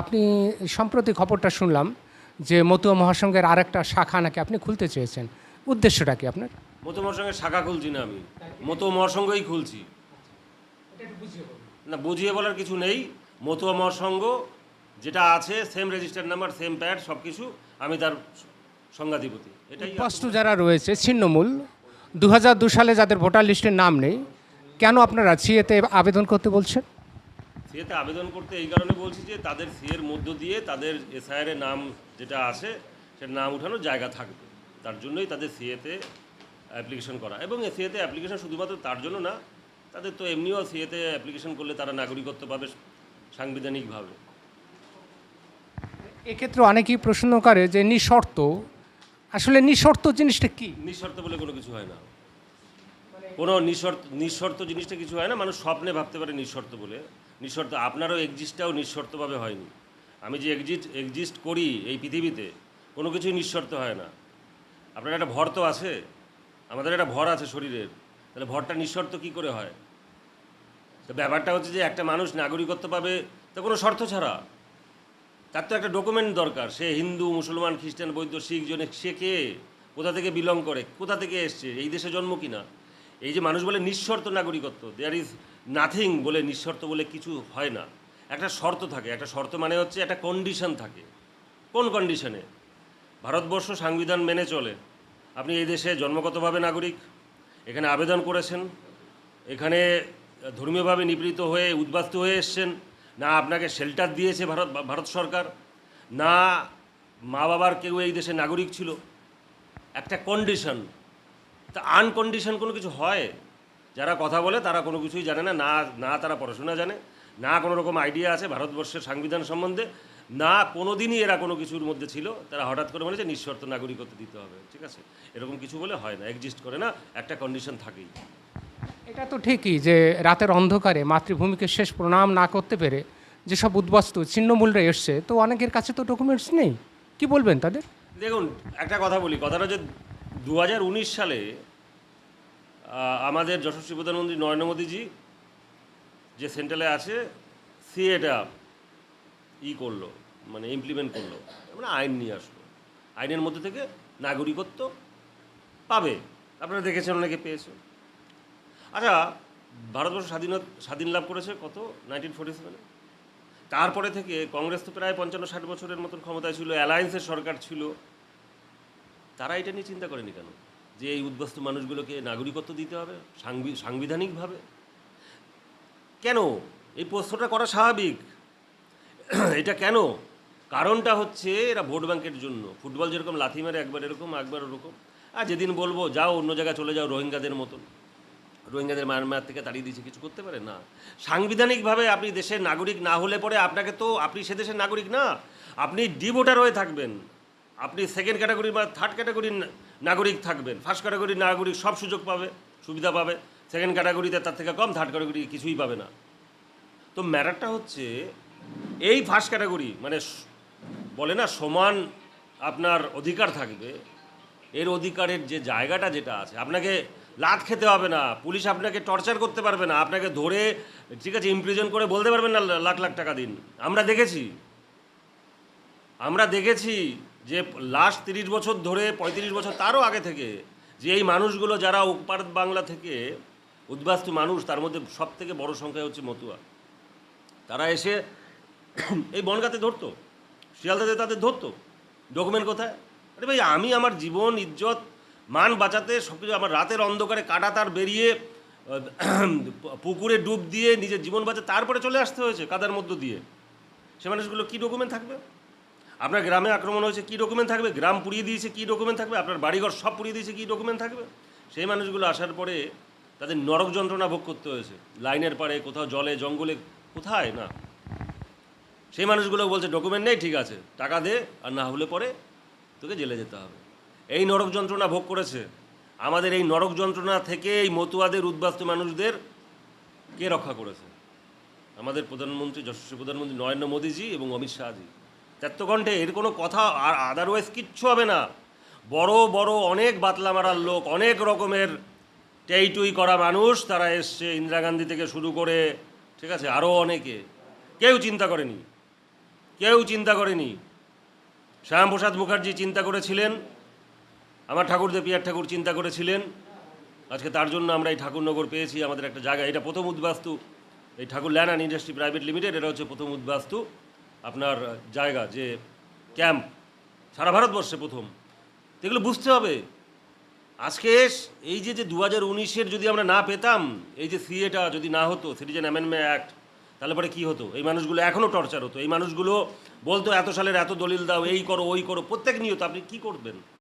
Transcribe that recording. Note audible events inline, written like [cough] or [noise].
আপনি সম্প্রতি খবরটা শুনলাম যে মতুয়া মহাসংঘের আরেকটা শাখা নাকি আপনি খুলতে চেয়েছেন। উদ্দেশ্যটা কি আপনার? মতো মহাসঙ্গে শাখা খুলছি না আমি। মতো মহাসঙ্গই খুলছি। না বুঝিয়ে বলার কিছু নেই। মতুয়া মহাসংঘ যেটা আছে same register number same pad সব কিছু আমি তার সংঘাধিপতি এটাই স্পষ্ট যারা রয়েছে ছিন্নমূল দু দু সালে যাদের ভোটার লিস্টের নাম নেই কেন আপনারা সিএতে আবেদন করতে বলছেন? সিএতে আবেদন করতে এই কারণে বলছি যে তাদের সিএর মধ্য দিয়ে তাদের এসআইআর এর নাম যেটা আছে সেটা নাম উঠানোর জায়গা থাকবে। তার জন্যই তাদের সিএতে অ্যাপ্লিকেশন করা। এবং সিএতে অ্যাপ্লিকেশন শুধুমাত্র তার জন্য না তাদের তো এমনিও সিএতে অ্যাপ্লিকেশন করলে তারা নাগরিকত্ব পাবে সাংবিধানিকভাবে। এক্ষেত্রে অনেকেই প্রশ্ন করে যে নিঃশর্ত। আসলে নিঃশর্ত জিনিসটা কি? নিঃশর্ত বলে কোনো কিছু হয় না। কোনো নিঃশর্ত নিঃশর্ত জিনিসটা কিছু হয় না। মানুষ স্বপ্নে ভাবতে পারে নিঃশর্ত বলে। নিঃশর্ত, আপনারও এক্সিস্টটাও নিঃশর্তভাবে হয়নি। আমি যে এক্সিস্ট এক্সিস্ট করি এই পৃথিবীতে, কোনো কিছুই নিঃশর্ত হয় না। আপনার একটা ভর তো আছে। আমাদের একটা ভর আছে শরীরের। তাহলে ভরটা নিঃশর্ত কী করে হয়? তো ব্যাপারটা হচ্ছে যে একটা মানুষ নাগরিকত্ব পাবে, তো কোনো শর্ত ছাড়া। তার তো একটা ডকুমেন্ট দরকার। সে হিন্দু, মুসলমান, খ্রিস্টান, বৌদ্ধ, শিখ, জনে, সে কে? কোথা থেকে বিলং করে? কোথা থেকে এসছে? এই দেশে জন্ম কিনা? এই যে মানুষ বলে নিঃশর্ত নাগরিকত্ব দেয়ার ইজ নাথিং বলে নিঃশর্ত বলে কিছু হয় না। একটা শর্ত থাকে, একটা শর্ত মানে হচ্ছে একটা কন্ডিশন থাকে। কোন কন্ডিশনে ভারতবর্ষ সংবিধান মেনে চলে। আপনি এই দেশে জন্মগতভাবে নাগরিক, এখানে আবেদন করেছেন, এখানে ধর্মীয়ভাবে নিপীড়িত হয়ে উদ্বাস্ত হয়ে এসছেন, না আপনাকে শেল্টার দিয়েছে ভারত ভারত সরকার, না মা বাবার কেউ এই দেশে নাগরিক ছিল। একটা কন্ডিশন তা আনকন্ডিশন কোনো কিছু হয়? যারা কথা বলে তারা কোনো কিছুই জানে না না না তারা পড়াশোনা জানে না কোনো রকম আইডিয়া আছে ভারতবর্ষের সংবিধান সম্বন্ধে না কোনো দিনই এরা কোনো কিছুর মধ্যে ছিল তারা হঠাৎ করে বলেছে নিঃশর্ত নাগরিকত্ব দিতে হবে ঠিক আছে? এরকম কিছু বলে হয় না এক্সিস্ট করে না একটা কন্ডিশন থাকেই। এটা তো ঠিকই যে রাতের অন্ধকারে মাতৃভূমিকে শেষ প্রণাম না করতে পেরে যেসব উদ্বাস্তু ছিন্নমূলরা এসছে তো অনেকের কাছে তো ডকুমেন্টস নেই। কি বলবেন তাদের? দেখুন একটা কথা বলি কথাটা যে দু হাজার উনিশ সালে আমাদের যশস্বী প্রধানমন্ত্রী নরেন্দ্র মোদীজি যে সেন্ট্রালে আছে সে এটা ই করল মানে ইমপ্লিমেন্ট করল মানে আইন নিয়ে আসলো। আইনের মধ্যে থেকে নাগরিকত্ব পাবে। আপনারা দেখেছেন অনেকে পেয়েছে। আচ্ছা ভারতবর্ষ স্বাধীনতা, স্বাধীন লাভ করেছে কত? নাইনটিন ফোর্টি সেভেনে তারপরে থেকে কংগ্রেস তো প্রায় পঞ্চান্ন ষাট বছরের মতন ক্ষমতায় ছিল অ্যালায়েন্সের সরকার ছিল। তারা এটা নিয়ে চিন্তা করেনি কেন? যে এই উদ্বস্ত মানুষগুলোকে নাগরিকত্ব দিতে হবে, সাংবি- সাংবিধানিকভাবে? কেন? এই প্রশ্নটা করা স্বাভাবিক। [clears throat] এটা কেন? কারণটা হচ্ছে এরা ভোট ব্যাংকের জন্য। ফুটবল যেরকম লাথি মারে একবার এরকম, একবার ওরকম। আর যেদিন বলব, যাও অন্য জায়গায় চলে যাও রোহিঙ্গাদের মতন। রোহিঙ্গাদের মায়ানমার থেকে তাড়িয়ে দিয়েছে, কিছু করতে পারে? না। সাংবিধানিকভাবে আপনি দেশের নাগরিক না হলে পরে আপনাকে তো, আপনি সে দেশের নাগরিক না। আপনি ডিভোটার হয়ে থাকবেন। আপনি সেকেন্ড ক্যাটাগরি বা থার্ড ক্যাটাগরির নাগরিক থাকবেন। ফার্স্ট ক্যাটাগরির নাগরিক সব সুযোগ পাবে, সুবিধা পাবে। সেকেন্ড ক্যাটাগরিতে তার থেকে কম থার্ড ক্যাটাগরি কিছুই পাবে না। তো ম্যাটারটা হচ্ছে, এই ফার্স্ট ক্যাটাগরি মানে বলে না, সমান আপনার অধিকার থাকবে। এর অধিকারের যে জায়গাটা যেটা আছে, আপনাকে লাত খেতে হবে না। পুলিশ আপনাকে টর্চার করতে পারবে না। আপনাকে ধরে, ঠিক আছে ইমপ্রিজন করে বলতে পারবেন না লাখ লাখ টাকা দিন। আমরা দেখেছি। আমরা দেখেছি। যে লাস্ট তিরিশ বছর ধরে, পঁয়ত্রিশ বছর তারও আগে থেকে যে এই মানুষগুলো যারা উপার বাংলা থেকে উদ্বাস্তু মানুষ, তার মধ্যে সব থেকে বড় সংখ্যা হচ্ছে মতুয়া। তারা এসে এই বনগাতে ধরতো, শিয়ালদাতে তাদের ধরতো। ডকুমেন্ট কোথায়? আরে ভাই, আমি আমার জীবন, ইজ্জত, মান বাঁচাতে সব কিছু আমার রাতের অন্ধকারে কাটা তার বেরিয়ে পুকুরে ডুব দিয়ে নিজের জীবন বাঁচে, তারপরে চলে আসতে হয়েছে কাদার মধ্য দিয়ে। সে মানুষগুলো কী ডকুমেন্ট থাকবে? আপনার গ্রামে আক্রমণ হয়েছে, কী ডকুমেন্ট থাকবে? গ্রাম পুড়িয়ে দিয়েছে, কী ডকুমেন্ট থাকবে? আপনার বাড়িঘর সব পুড়িয়ে দিয়েছে, কী ডকুমেন্ট থাকবে? সেই মানুষগুলো আসার পরে তাদের নরক যন্ত্রণা ভোগ করতে হয়েছে। লাইনের পাড়ে, কোথাও জলে, জঙ্গলে, কোথায়? না। সেই মানুষগুলো বলছে ডকুমেন্ট নেই, ঠিক আছে। টাকা দে, আর না হলে পরে তোকে জেলে যেতে হবে। এই নরক যন্ত্রণা ভোগ করেছে। আমাদের এই নরক যন্ত্রণা থেকে এই মতুয়াদের, উদ্বাস্তু মানুষদের কে রক্ষা করেছে? আমাদের প্রধানমন্ত্রী, যশস্বী প্রধানমন্ত্রী নরেন্দ্র মোদীজি এবং অমিত শাহজি। তেত্তঘণ্টে এর কোনো কথা আর আদারওয়াইজ কিচ্ছু হবে না। বড় বড় অনেক বাতলা মারার লোক, অনেক রকমের টেইটুই করা মানুষ তারা এসছে ইন্দিরা গান্ধী থেকে শুরু করে, ঠিক আছে আরও অনেকে। কেউ চিন্তা করেনি। কেউ চিন্তা করেনি। শ্যামপ্রসাদ মুখার্জি চিন্তা করেছিলেন। আমার ঠাকুরদেব পিয়ার ঠাকুর চিন্তা করেছিলেন। আজকে তার জন্য আমরা এই ঠাকুরনগর পেয়েছি আমাদের একটা জায়গা। এটা প্রথম উদ্বাস্তু। এই Thakur land industry private limited, এটা হচ্ছে প্রথম উদ্বাস্তু। আপনার জায়গা, যে ক্যাম্প, সারা ভারতবর্ষে প্রথম। এগুলো বুঝতে হবে। আজকে এই যে যে দু হাজার উনিশের যদি আমরা না পেতাম, এই যে সিএটা যদি না হতো, সিটিজেন অ্যামেন্ডমেন্ট অ্যাক্ট, তাহলে পরে কী হতো? এই মানুষগুলো এখনও টর্চার হতো। এই মানুষগুলো বলতো, এত সালের এত দলিল দাও, এই করো, ওই করো। প্রত্যেক নিয়ত, আপনি কী করবেন?